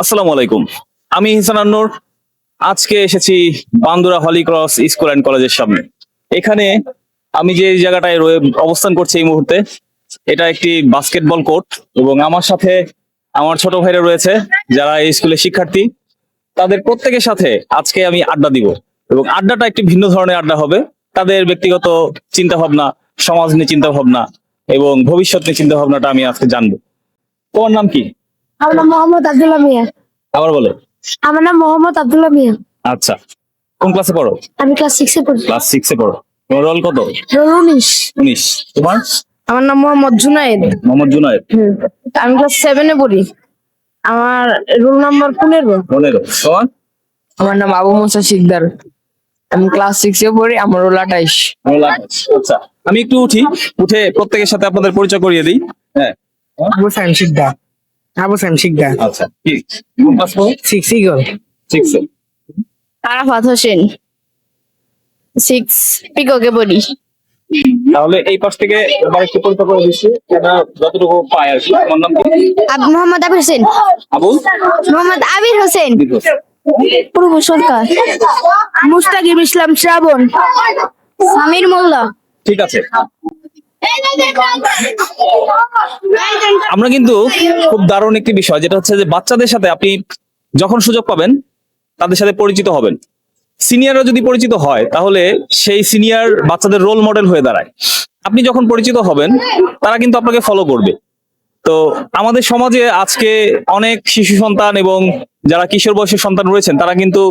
আসসালামু আলাইকুম। আমি হিসানান্নুর আজকে এসেছি Bandura Holy Cross school and কলেজের সামনে। এখানে আমি যে জায়গাটায় অবস্থান করছি এই মুহূর্তে, এটা একটি বাস্কেটবল কোর্ট এবং আমার সাথে আমার ছোট ভাইরা রয়েছে, যারা এই স্কুলের শিক্ষার্থী। তাদের প্রত্যেকের সাথে আজকে আমি আড্ডা দিব এবং আড্ডাটা একটি ভিন্ন ধরনের আড্ডা হবে। তাদের ব্যক্তিগত চিন্তা ভাবনা সমাজ নিয়ে চিন্তা ভাবনা এবং ভবিষ্যৎ নিয়ে চিন্তা ভাবনাটা আমি আজকে জানব। তোমার নাম কি? আমার নাম মোহাম্মদ আব্দুল্লাহ মিয়া। আবার বলো? আমার নাম মোহাম্মদ আব্দুল্লাহ মিয়া। আচ্ছা। কোন ক্লাসে পড়ো? আমি ক্লাস সিক্সে পড়ি। ক্লাস সিক্সে পড়ো। তোমার রোল কত? রোল উনিশ। উনিশ। তোমার? আমার নাম মোহাম্মদ জুনায়েদ। মোহাম্মদ জুনায়েদ। আমি ক্লাস সেভেনে পড়ি। আমার রোল নাম্বার পনেরো। পনেরো। তোমার? আমার নাম আবু মুসা শিকদার। আমি ক্লাস সিক্সে পড়ি আমার রোল আঠাইশ। রোল। আচ্ছা। আমি একটু উঠি। উঠে প্রত্যেকের সাথে আপনাদের পরিচয় করিয়ে দিই। হ্যাঁ। আবু সাইম শিকদার। আবু সাইম শিকদার আচ্ছা কি? সিক্স ইগল সিক্সে আরাফাত হোসেন। সিক্স পিককে পড়ি তাহলে এই পাশ থেকে আবার একটু পরিচয় করে দিচ্ছি এটা যতটুকু পাই আর কি। আমার নাম কি? আব- মোহাম্মদ আবির হোসেন। আবুল মোহাম্মদ আবির হোসেন। পূর্ব সরকার। মুস্তাকিব ইসলাম শ্রাবণ। সামির মোল্লা। ঠিক আছে। আমরা কিন্তু খুব দারুণ একটি বিষয়, যেটা হচ্ছে যে বাচ্চাদের সাথে আপনি যখন সুযোগ পাবেন, তাদের সাথে পরিচিত হবেন। সিনিয়ররা যদি পরিচিত হয়, তাহলে সেই সিনিয়র বাচ্চাদের রোল মডেল হয়ে দাঁড়ায়। আপনি যখন পরিচিত হবেন, তারা কিন্তু আপনাকে ফলো করবে। তো আমাদের সমাজে আজকে অনেক শিশু সন্তান এবং যারা কিশোর বয়সের সন্তান রয়েছেন, তারা কিন্তু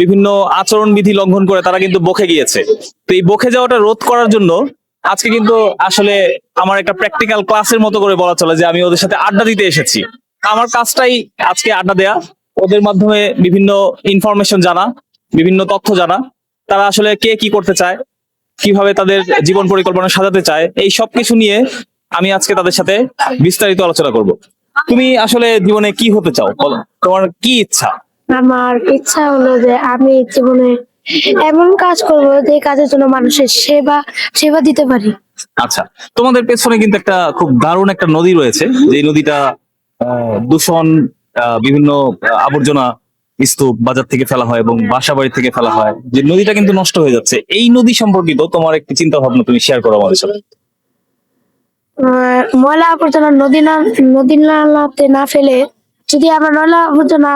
বিভিন্ন আচরণ বিধি লঙ্ঘন করে তারা কিন্তু বকে গিয়েছে। তো এই বকে যাওয়াটা রোধ করার জন্য আজকে কিন্তু আসলে আমার একটা প্র্যাকটিক্যাল ক্লাসের মতো করে বলা চলে যে আমি ওদের সাথে আড্ডা দিতে এসেছি। আমার কাজটাই আজকে আড্ডা দেয়া। ওদের মাধ্যমে বিভিন্ন ইনফরমেশন জানা, বিভিন্ন তথ্য জানা। তারা আসলে কে কি করতে চায়, কীভাবে তাদের জীবন পরিকল্পনা সাজাতে চায়, এই সব কিছু নিয়ে আমি আজকে তাদের সাথে বিস্তারিত আলোচনা করব। তুমি আসলে জীবনে কি হতে চাও? বলো। তোমার কি ইচ্ছা? আমার ইচ্ছা হলো যে আমি জীবনে এমন কাজ করব যে কাজের জন্য মানুষের সেবা সেবা দিতে পারি। আচ্ছা তোমাদের পেছনে কিন্তু একটা খুব দারুণ একটা নদী রয়েছে যে নদীটা দূষণ বিভিন্ন আবর্জনা স্তূপ বাজার থেকে ফেলা হয় এবং বাসা বাড়ি থেকে ফেলা হয় যে নদীটা কিন্তু নষ্ট হয়ে যাচ্ছে। এই নদী সম্পর্কিত তোমার একটি চিন্তা ভাবনা তুমি শেয়ার করো আমাদের সাথে। ময়লা আবর্জনা নদী না নদী নালাতে না ফেলে যদি আমরা ময়লা আবর্জনা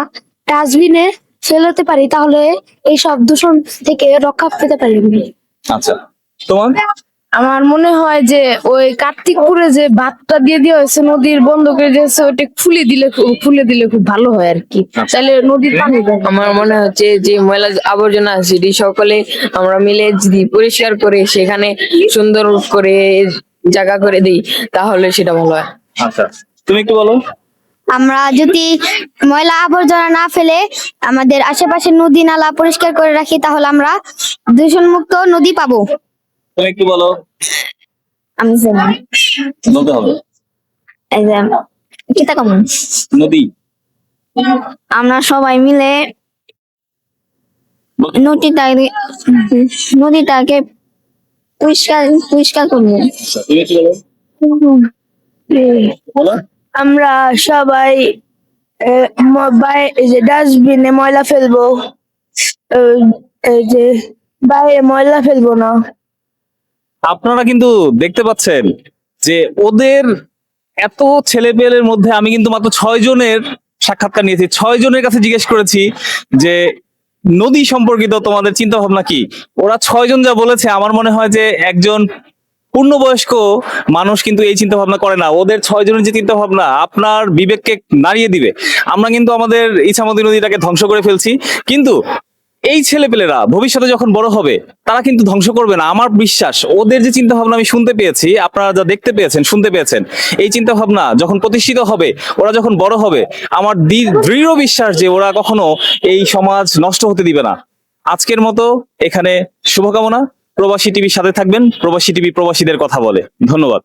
ডাস্টবিনে ফেলতে পারি তাহলে এই সব দূষণ থেকে রক্ষা পেতে পারি আচ্ছা তোমার? আমার মনে হয় যে ওই কার্তিকপুরে যে বাঁধটা দিয়ে দেওয়া হয়েছে নদীর বন্ধ করে দিয়েছে ওটা খুলে দিলে খুব- খুলে দিলে খুব ভালো হয় আর কি। তাহলে নদীর পানি আমার মনে হচ্ছে যে ময়লা আবর্জনা আছে সেটি সকলে আমরা মিলে যদি পরিষ্কার করে সেখানে সুন্দর করে জায়গা করে দিই তাহলে সেটা ভালো হয়। আচ্ছা তুমি একটু বলো। আমরা যদি ময়লা আবর্জনা না ফেলে আমাদের আশেপাশে নদী নালা পরিষ্কার করে রাখি তাহলে আমরা দূষণ মুক্ত নদী পাবো। তুমি বলো? আমি জানি। বলতে হবে। কিতা কমন? নদী। আমরা সবাই মিলে নদীটাকে নদীটাকে পরিষ্কার পরিষ্কার করব। তুমি একটু বলো? বলো। আমরা সবাই যে ডাস্টবিনে ময়লা ফেলব। যে বাইরে ময়লা ফেলব না। আপনারা কিন্তু দেখতে পাচ্ছেন যে ওদের এত ছেলে পেলের মধ্যে আমি কিন্তু মাত্র ছয় জনের সাক্ষাৎকার নিয়েছি। ছয় জনের কাছে জিজ্ঞেস করেছি যে, নদী সম্পর্কিত তোমাদের চিন্তা ভাবনা কি? ওরা ছয় জন যা বলেছে, আমার মনে হয় যে একজন পূর্ণবয়স্ক মানুষ কিন্তু এই চিন্তা ভাবনা করে না। ওদের ছয় জনের যে চিন্তা ভাবনা আপনার বিবেককে নাড়িয়ে দিবে। আমরা কিন্তু আমাদের ইছামতি নদীটাকে ধ্বংস করে ফেলছি। কিন্তু এই ছেলেপেলেরা ভবিষ্যতে যখন বড় হবে, তারা কিন্তু ধ্বংস করবে না। আমার বিশ্বাস, ওদের যে চিন্তা ভাবনা আমি শুনতে পেয়েছি, আপনারা যা দেখতে পেয়েছেন, শুনতে পেয়েছেন, এই চিন্তা ভাবনা যখন প্রতিষ্ঠিত হবে, ওরা যখন বড় হবে, আমার দৃঢ় বিশ্বাস যে ওরা কখনো এই সমাজ নষ্ট হতে দিবে না। আজকের মতো এখানে শুভকামনা। প্রবাসী টিভির সাথে থাকবেন প্রবাসী টিভি প্রবাসীদের কথা বলে। ধন্যবাদ।